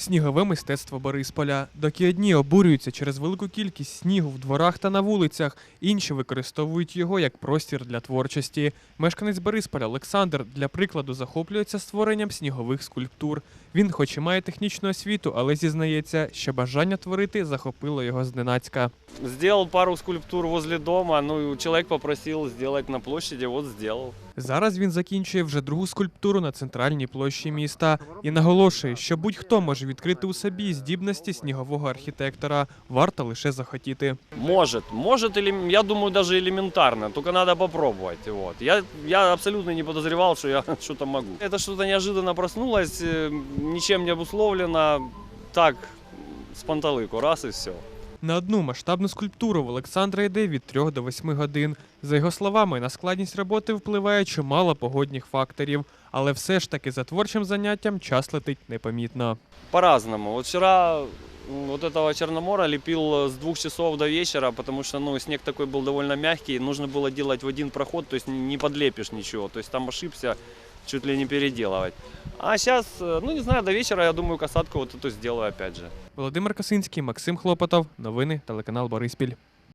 Снігове мистецтво Борисполя. Доки одні обурюються через велику кількість снігу в дворах та на вулицях, інші використовують його як простір для творчості. Мешканець Борисполя Олександр для прикладу захоплюється створенням снігових скульптур. Він, хоч і має технічну освіту, але зізнається, що бажання творити захопило його зненацька. Сделал пару скульптур возле дома, ну и человек попросил сделать на площади, вот сделал. Зараз він закінчує вже другу скульптуру на центральній площі міста і наголошує, що будь-хто може відкрити у собі здібності снігового архітектора. Варто лише захотіти. Может, может, или, я думаю, даже элементарно, только надо попробовать. Вот. Я, я абсолютно не подозревал, что я что-то могу. Это что-то неожиданно проснулось, э, ничем не обусловлено, так, с панталыку, раз и все. На одну масштабну скульптуру в Олександра йде від 3 до 8 годин. За його словами, на складність роботи впливає чимало погодних факторів, але все ж таки за творчим заняттям час летить непомітно. По-разному. Вот вчера м, вот этого Черномора лепил с двух часов до вечера, потому что ну, снег такой был довольно мягкий, нужно было делать в один проход, то есть не подлепишь ничего, то есть там ошибся, чуть ли не переделывать. А сейчас, ну не знаю, до вечера, я думаю, касатку вот эту сделаю опять же. Володимир Косинський, Максим Хлопотов. Новини телеканал Бориспіль.